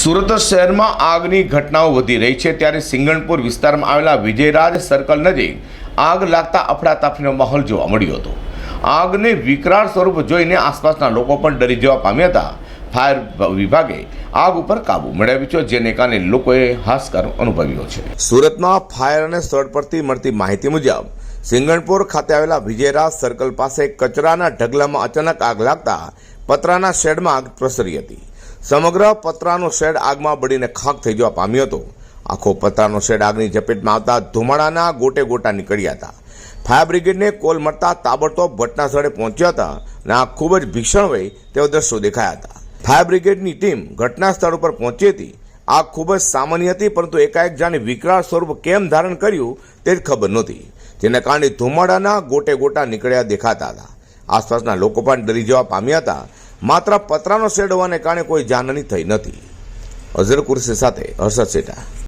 સુરત શહેરમાં આગની ઘટનાઓ વધી રહી છે ત્યારે સિંગણપુર વિસ્તારમાં આવેલા વિજયરાજ સર્કલ નજીક આગ લાગતા અફડાતફડીનો માહોલ જોવા મળ્યો હતો. આગને વિકરાળ સ્વરૂપ જોઈને આસપાસના લોકો પણ ડરી જવા પામ્યા હતા. ફાયર વિભાગે આગ ઉપર કાબુ મેળવ્યો છે, જેને કારણે લોકોએ હાશકાર અનુભવ્યો છે. સુરતમાં ફાયર અને સ્થળ પરથી મળતી માહિતી મુજબ, સિંગણપુર ખાતે આવેલા વિજયરાજ સર્કલ પાસે કચરાના ઢગલામાં અચાનક આગ લાગતા પતરાના શેડમાં આગ પ્રસરી હતી. સમગ્ર પતરાનો શેડ આગમાં બળીને ખાખ થઈ જવા પામ્યો હતો. આખો પતરાનો શેડ આગની ઝપેટમાં આવતા ધુમાડાના ગોટે ગોટા નીકળ્યા હતા. ફાયર બ્રિગેડને કોલ મળતા તાબડતોબ ઘટના સ્થળે પહોંચ્યા હતા અને આ ખૂબ જ ભીષણ હોય તેવા દ્રશ્યો દેખાયા હતા. ફાયર બ્રિગેડની ટીમ ઘટના સ્થળ ઉપર પહોંચી હતી. આ ખૂબ જ સામાન્ય હતી, પરંતુ એકાએક જાણે વિકરાળ સ્વરૂપ કેમ ધારણ કર્યું તે જ ખબર નહોતી. જેના કારણે ધુમાડાના ગોટે ગોટા નીકળ્યા દેખાતા હતા. આસપાસના લોકો પણ ડરી જવા પામ્યા હતા માત્ર પતરાનો શેડ હોવાને કારણે કોઈ જાનહાની થઈ નથી. અઝર કુરશી સાથે હર્ષદ શેઠા